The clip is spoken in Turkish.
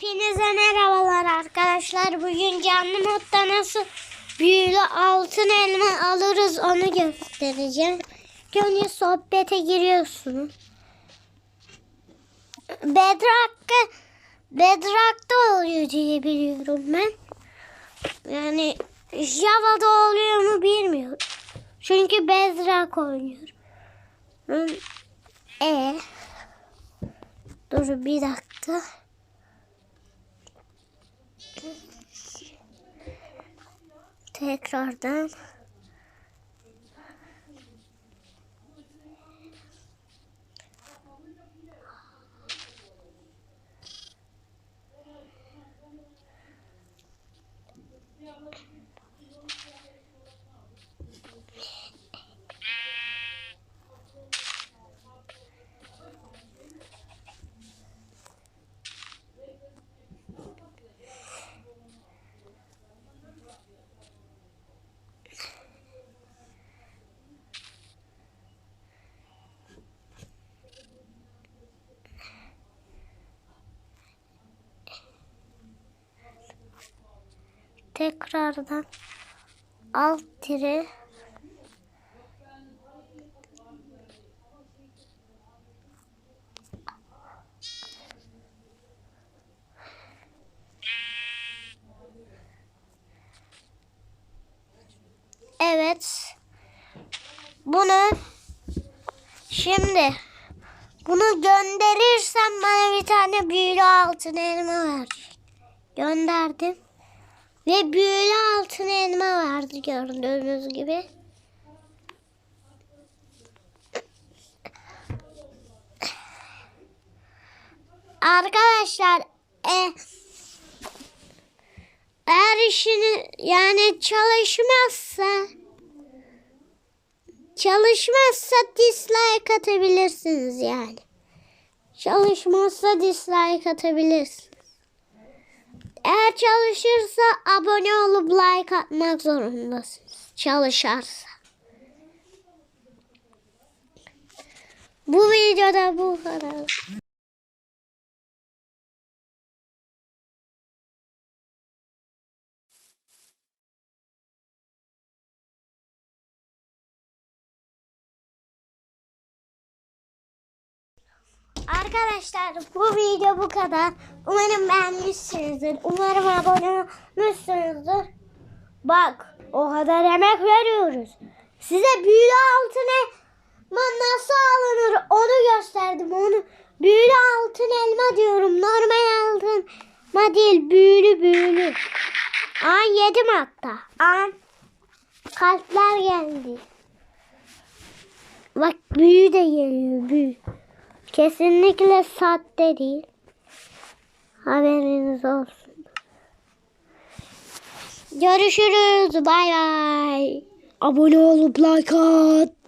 Hepinize merhabalar arkadaşlar. Bugün canlı modda nasıl büyülü altın elma alırız onu göstereceğim. Önce sohbete giriyorsunuz. Bedrock'ta Bedrock'ta oluyor diye biliyorum ben. Yani Java'da oluyor mu bilmiyorum. Çünkü Bedrock oynuyorum. E Dur bir dakika. Tekrardan. Tekrardan alt tire Evet. Bunu şimdi bunu gönderirsem bana bir tane büyülü altın elma verecek. Gönderdim. Ve büyülü altın elma vardı gördüğünüz gibi. Arkadaşlar e, eğer işini yani çalışmazsa çalışmazsa dislike atabilirsiniz yani. Çalışmazsa dislike atabilirsiniz. Eğer çalışırsa abone olup like atmak zorundasınız. Çalışarsa. Bu videoda bu kadar. Arkadaşlar bu video bu kadar. Umarım beğenmişsinizdir. Umarım abone olmuşsunuzdur. Bak o kadar emek veriyoruz. Size büyülü altın elma nasıl alınır onu gösterdim. Onu büyülü altın elma diyorum. Normal altın elma değil büyülü büyülü. An yedim hatta. An kalpler geldi. Bak büyü de geliyor büyü. Kesinlikle sahte değil. Haberiniz olsun. Görüşürüz. Bay bay. Abone olup like at.